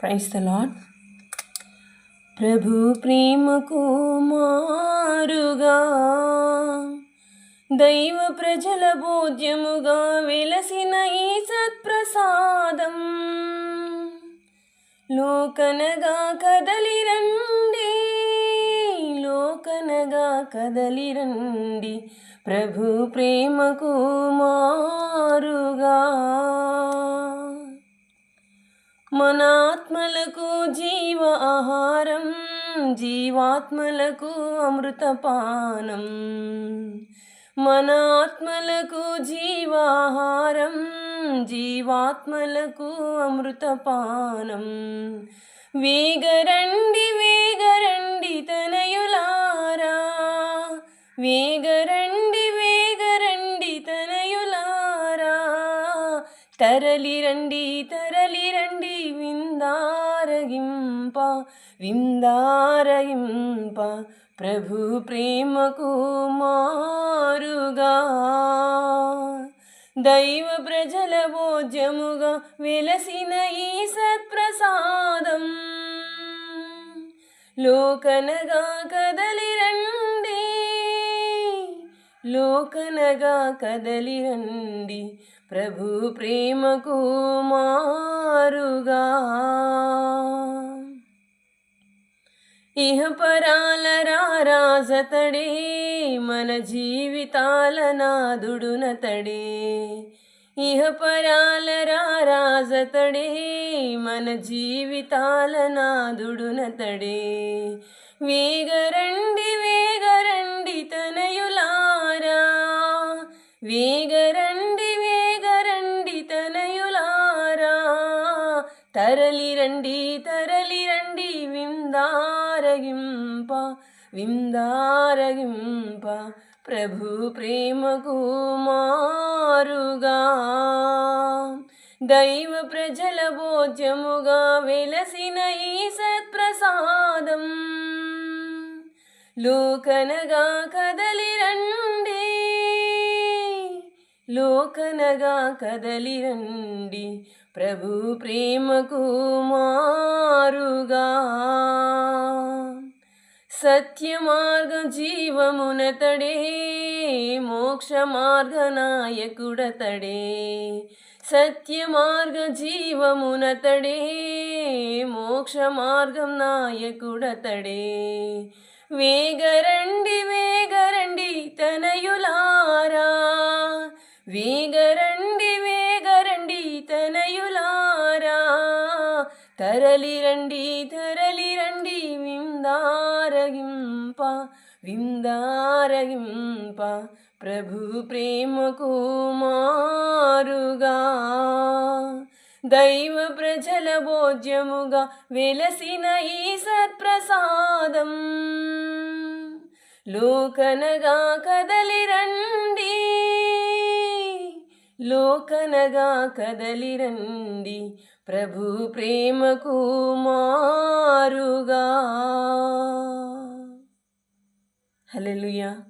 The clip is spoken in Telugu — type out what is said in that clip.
ప్రైస్ ద లాడ్ ప్రభు ప్రేమకు మారుగా దైవ ప్రజల బోధ్యముగా వెలసిన ఈ సత్ప్రసాదం. లోకనగా కదలిరండి లోకనగా కదలిరండి ప్రభు ప్రేమకు మా ఆత్మలకు జీవ ఆహారం జీవాత్మలకు అమృతపానం. మన ఆత్మలకు జీవాహారం జీవాత్మలకు అమృతపానం. వేగరండి వేగరండి తనయులారా. వేగరండి వేగరండి తనయులారా. తరలిరండి తరలిరండి విందారయింప ప్రభు ప్రేమకు మారుగా. దైవ ప్రజల భోజ్యముగా వెలసిన ఈ సత్ప్రసాదం. లోకనగా కదలిరండి లోకనగా కదలిరండి ప్రభు ప్రేమకు మారుగా. ఇహ పరాల రారాజతడే మన జీవితాల నాదుడునతడే ఇహ పరాల రారాజతడే మన జీవితాల నాదుడునతడే వేగరండి వేగరండి తనయులారా. వేగరండి వేగరండి తనయులారా. తరలిరండి తరలిరండి విందారగింప విందారగింప ప్రభు ప్రేమకు మారుగా. దైవ ప్రజల భోజ్యముగా వెలసిన ఈ సత్ప్రసాదం. లోకనగా కదలిరండి లోకనగా కదలిరండి ప్రభు ప్రేమకు మారుగా. సత్యమార్గ జీవమునతడే మోక్ష మార్గ నాయకుడతడే సత్య జీవమునతడే మోక్ష మార్గం నాయకుడతడే. వేగరండి వేగరండి తనయులారా. వేగరండి వేగరండి తనయులారా. తరలిరండి తరలిరండి విందారగింప విందారగింప ప్రభు ప్రేమకు మారుగా. దైవ ప్రజల భోజ్యముగా వెలసిన ఈ సత్ప్రసాదం. లోకనగా కదలిరండి లోకనగా కదలిరండి ప్రభు ప్రేమకు మారుగా. Hallelujah.